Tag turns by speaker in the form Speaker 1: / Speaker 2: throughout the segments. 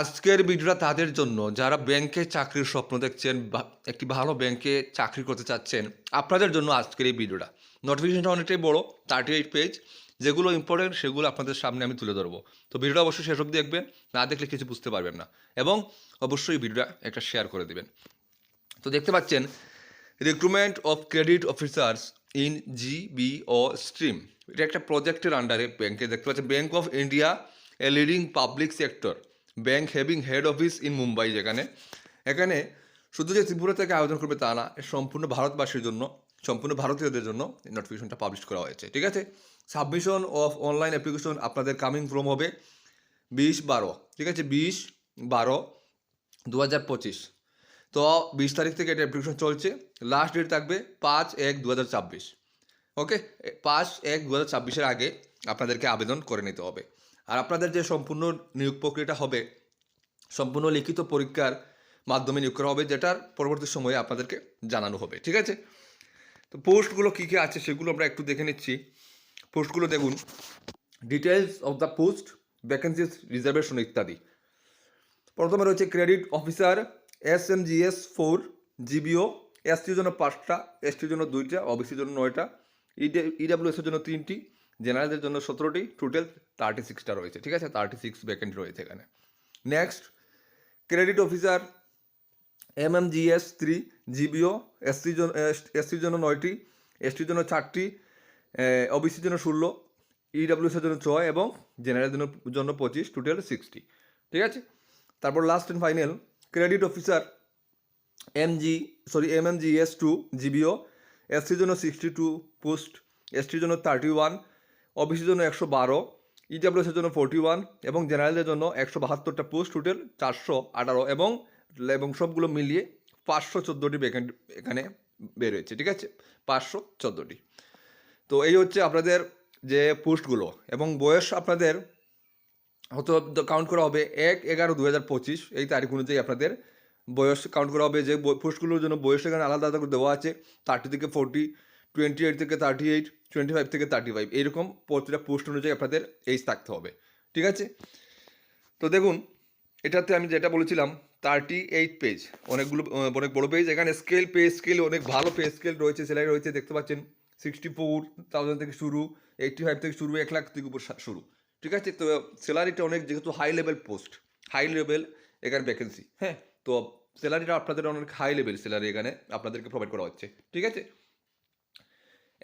Speaker 1: আজকের ভিডিওটা তাদের জন্য। যারা ব্যাংকে চাকরির স্বপ্ন দেখছেন বা একটি ভালো ব্যাংকে চাকরি করতে চাচ্ছেন, আপনাদের জন্য আজকের এই ভিডিওটা। নোটিফিকেশনটা অনেকটাই বড় থার্টি এইট পেজ যেগুলো ইম্পর্টেন্ট সেগুলো আপনাদের সামনে আমি তুলে ধরবো। তো ভিডিওটা অবশ্যই শেষ অবধি দেখবেন, না দেখলে কিছু বুঝতে পারবেন না। এবং অবশ্যই ভিডিওটা একটা শেয়ার করে দেবেন। তো দেখতে পাচ্ছেন recruitment of credit officers in GBO stream এটা একটা প্রজেক্টের আন্ডারে ব্যাংকে দেখতে পাচ্ছেন। Bank of India a leading public sector bank having head office in Mumbai যেখানে। এখানে শুধু যে ত্রিপুরা থেকে আবেদন করবে তা না সম্পূর্ণ ভারতবাসীর জন্য, সম্পূর্ণ ভারতীয়দের জন্য নোটিফিকেশনটা পাবলিশ করা হয়েছে, ঠিক আছে? সাবমিশন অফ অনলাইন অ্যাপ্লিকেশন আপনাদের কামিং ফ্রম হবে বিশ বারো, ঠিক আছে? বিশ বারো দু হাজার পঁচিশ। তো বিশ তারিখ থেকে এটা অ্যাপ্লিকেশন চলছে লাস্ট ডেট থাকবে পাঁচ এক দু হাজার ছাব্বিশ। ওকে পাঁচ এক দু হাজার ছাব্বিশের আগে আপনাদেরকে আবেদন করে নিতে হবে। আর আপনাদের যে সম্পূর্ণ নিয়োগ প্রক্রিয়াটা হবে, সম্পূর্ণ লিখিত পরীক্ষার মাধ্যমে নিয়োগ করা হবে, যেটার পরবর্তী সময়ে আপনাদেরকে জানানো হবে, ঠিক আছে? তো পোস্টগুলো কী কী আছে সেগুলো আমরা একটু দেখে নিচ্ছি। পোস্টগুলো দেখুন। Details of the post vacancies reservation ইত্যাদি। প্রথমে রয়েছে credit officer S M G S four GBO এসটির জন্য পাঁচটা এসটির জন্য দুইটা ওবিসির জন্য নয়টা ইডাব্লিউএস এর জন্য তিনটি জেনারেলদের জন্য সতেরোটি টোটাল থার্টি সিক্সটা রয়েছে, ঠিক আছে? থার্টি সিক্স ভ্যাকেন্ট রয়েছে এখানে। Next credit officer M M G S three GBO এসটির জন্য এসটির জন্য নয়টি এসটির জন্য চারটি ওবিসির জন্য ষোলো ইডাব্লিউএস এর জন্য ছয় এবং জেনারেলের জন্য জন্য পঁচিশ টোটাল সিক্সটি ঠিক আছে? তারপর last and final credit officer M G sorry M M G S two GBO এসটির জন্য সিক্সটি টু পোস্ট এসটির জন্য থার্টি ওয়ান ওবিসির জন্য একশো বারো ইডাব্লিউএসের জন্য ফোরটি ওয়ান এবং জেনারেলদের জন্য একশো বাহাত্তরটা পোস্ট টোটাল চারশো আঠারো এবং এবং সবগুলো মিলিয়ে পাঁচশো চোদ্দোটি ভ্যাকেন্ট এখানে বের হয়েছে ঠিক আছে? পাঁচশো চোদ্দোটি। তো এই হচ্ছে আপনাদের যে পোস্টগুলো এবং বয়স আপনাদের হয়তো কাউন্ট করা হবে এক এগারো দু হাজার পঁচিশ, এই তারিখ অনুযায়ী আপনাদের বয়স কাউন্ট করা হবে। যে পোস্টগুলোর জন্য বয়স এখানে আলাদা আলাদা করে দেওয়া আছে থার্টি থেকে ফোরটি টোয়েন্টি এইট থেকে থার্টি এইট টোয়েন্টি ফাইভ থেকে থার্টি ফাইভ এইরকম প্রতিটা পোস্ট অনুযায়ী আপনাদের এইজ থাকতে হবে, ঠিক আছে? তো দেখুন, এটাতে আমি যেটা বলেছিলাম থার্টি এইট পেজ অনেকগুলো অনেক বড় পেজ এখানে স্কেল পে স্কেল অনেক ভালো পে স্কেল রয়েছে সেলাই রয়েছে, দেখতে পাচ্ছেন সিক্সটি ফোর থাউজেন্ড থেকে শুরু এইটটি ফাইভ থেকে শুরু, এক লাখ থেকে উপর শুরু, ঠিক আছে? তো স্যালারিটা অনেক, যেহেতু high level post high level এখানে ভ্যাকেন্সি হ্যাঁ? তো স্যালারিটা আপনাদের অনেক হাই লেভেল স্যালারি এখানে আপনাদেরকে প্রোভাইড করা হচ্ছে, ঠিক আছে?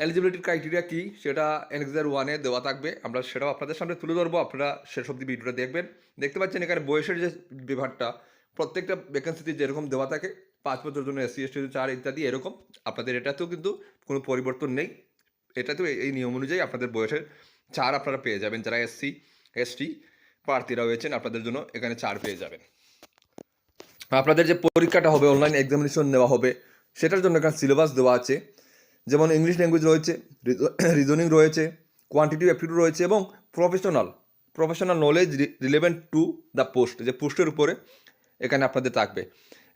Speaker 1: এলিজিবিলিটির ক্রাইটেরিয়া কী? সেটা এনএক্সার ওয়ানে দেওয়া থাকবে। আমরা সেটাও আপনাদের সামনে তুলে ধরবো। আপনারা শেষ অব্দি ভিডিওটা দেখবেন। দেখতে পাচ্ছেন এখানে বয়সের যে বিভাগটা, প্রত্যেকটা ভ্যাকেন্সিতে যেরকম দেওয়া থাকে, পাঁচ বছরের জন্য এসসি এসটি চার ইত্যাদি এরকম, আপনাদের এটাতেও কিন্তু কোনো পরিবর্তন নেই। এটাতেও এই নিয়ম অনুযায়ী আপনাদের বয়সের চার আপনারা পেয়ে যাবেন। যারা এসসি এসটি প্রার্থীরা রয়েছেন আপনাদের জন্য এখানে চার পেয়ে যাবেন। আপনাদের যে পরীক্ষাটা হবে অনলাইন এক্সামিনেশন নেওয়া হবে, সেটার জন্য এখানে সিলেবাস দেওয়া আছে। যেমন ইংলিশ ল্যাঙ্গুয়েজ রয়েছে রিজনিং রয়েছে কোয়ান্টিটিভ অ্যাপটিটিউড রয়েছে এবং professional professional knowledge relevant to the post যে পোস্টের উপরে এখানে আপনাদের থাকবে।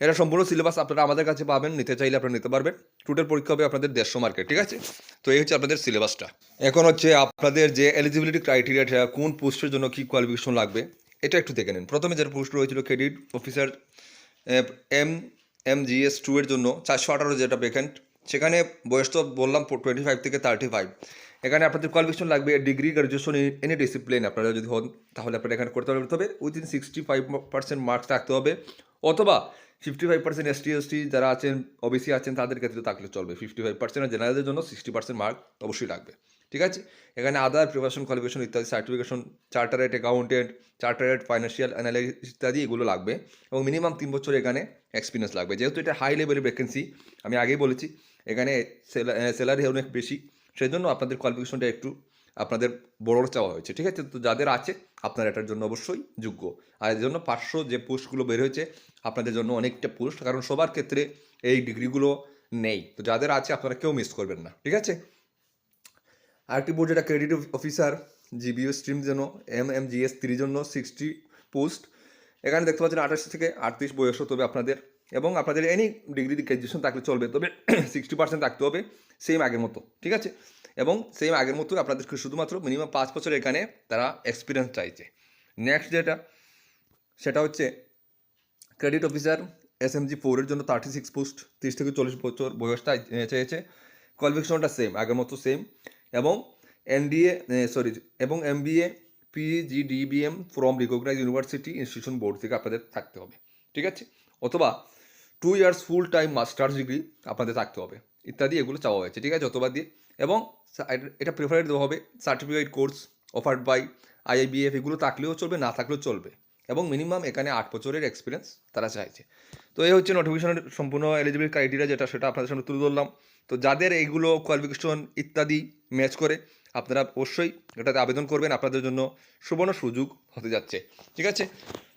Speaker 1: এটা সম্পূর্ণ সিলেবাস আপনারা আমাদের কাছে পাবেন, নিতে চাইলে আপনারা নিতে পারবেন। টোটাল পরীক্ষা হবে আপনাদের দেড়শো মার্কেট ঠিক আছে? তো এই হচ্ছে আপনাদের সিলেবাসটা এখন হচ্ছে আপনাদের যে এলিজিবিলিটি ক্রাইটেরিয়াটা কোন পোস্টের জন্য কী কোয়ালিফিকেশন লাগবে, এটা একটু দেখে নিন। প্রথমে যেটা পোস্ট রয়েছিল credit officer M M G, S two এর জন্য, চারশো আঠারো যেটা ভ্যাকেন্ট সেখানে বয়স তো বললাম টোয়েন্টি ফাইভ থেকে থার্টি ফাইভ এখানে আপনাদের কোয়ালিফিকেশন লাগবে ডিগ্রি গ্রাজুয়েশন এনি ডিসিপ্লিন আপনারা যদি হন, তাহলে আপনারা এখানে করতে পারবেন। তবে within sixty five percent marks থাকতে হবে, অথবা fifty five percent ST ST যারা আছেন ওবিসি আছেন, তাদের ক্ষেত্রে থাকলে চলবে। ফিফটি ফাইভ পার্সেন্ট আর জেনারেলদের জন্য সিক্সটি পার্সেন্ট মার্ক অবশ্যই লাগবে। ঠিক আছে? এখানে আদার প্রিপারেশন কোয়ালিফিকেশন ইত্যাদি certification chartered accountant chartered financial analyse ইত্যাদি এগুলো লাগবে। এবং মিনিমাম তিন বছর এখানে এক্সপিরিয়েন্স লাগবে। যেহেতু এটা হাই লেভেলের ভ্যাকেন্সি আমি আগেই বলেছি এখানে স্যালারি অনেক বেশি। সেই জন্য আপনাদের কোয়ালিফিকেশনটা একটু আপনাদের বড় চাওয়া হয়েছে, ঠিক আছে? তো যাদের আছে, আপনারা এটার জন্য অবশ্যই যোগ্য। আর এর জন্য পাঁচশো যে পোস্টগুলো বের হয়েছে, আপনাদের জন্য অনেকটা পোস্ট, কারণ সবার ক্ষেত্রে এই ডিগ্রিগুলো নেই। তো যাদের আছে, আপনারা কেউ মিস করবেন না, ঠিক আছে? আরেকটি বোর্ড যেটা ক্রেডিট অফিসার জিবিও স্ট্রিম জন্য এম এম জিএস থ্রির জন্য সিক্সটি পোস্ট এখানে দেখতে পাচ্ছেন আঠাশ থেকে আটত্রিশ বয়স হতে হবে আপনাদের এবং আপনাদের এনি ডিগ্রি গ্র্যাজুয়েশন থাকলে চলবে, তবে সিক্সটি পার্সেন্ট থাকতে হবে সেম আগের মতো, ঠিক আছে? এবং সেম আগের মতো আপনাদেরকে শুধুমাত্র মিনিমাম পাঁচ বছর এখানে তারা এক্সপিরিয়েন্স চাইছে। নেক্সট যেটা, সেটা হচ্ছে credit officer S M G ফোরের জন্য থার্টি সিক্স পোস্ট তিরিশ থেকে চল্লিশ বছর বয়সটা চেয়েছে কোয়ালিফিকেশনটা সেম আগের মতো সেম এবং এনডিএ সরি এবং M B A PGDBM from recognise university institution board থেকে আপনাদের থাকতে হবে, ঠিক আছে? অথবা two years full time master's degree আপনাদের থাকতে হবে। ইত্যাদি এগুলো চাওয়া হয়েছে, ঠিক আছে? অথবা দিয়ে। এবং এটা- এটা প্রিফারেড দেওয়া হবে। Certificate course offered by IIBF এগুলো থাকলেও চলবে, না থাকলেও চলবে। এবং মিনিমাম এখানে আট বছরের এক্সপিরিয়েন্স তারা চাইছে। তো এই হচ্ছে নোটিফিকেশনের সম্পূর্ণ এলিজিবল ক্রাইটেরিয়া যেটা, সেটা আপনাদের সামনে তুলে ধরলাম। তো যাদের এইগুলো কোয়ালিফিকেশন ইত্যাদি ম্যাচ করে, আপনারা অবশ্যই এটাতে আবেদন করবেন। আপনাদের জন্য সুবর্ণ সুযোগ হতে যাচ্ছে, ঠিক আছে?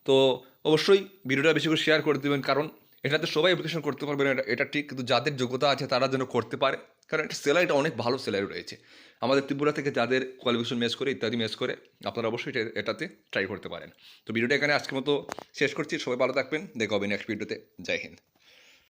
Speaker 1: তো অবশ্যই ভিডিওটা বেশি করে শেয়ার করে দেবেন, কারণ এটাতে সবাই অ্যাপ্লিকেশন করতে পারবে না, এটা ঠিক, কিন্তু যাদের যোগ্যতা আছে তারা যেন করতে পারে। কারণ এটা স্যালারিটা অনেক ভালো সেলাই রয়েছে। আমাদের ত্রিপুরা থেকে যাদের কোয়ালিফিকেশন ম্যাচ করে, ইত্যাদি ম্যাচ করে, আপনারা অবশ্যই এটা- এটাতে ট্রাই করতে পারেন। তো ভিডিওটা এখানে আজকের মতো শেষ করছি, সবাই ভালো থাকবেন, দেখা হবে নেক্সট ভিডিওতে জয় হিন্দ।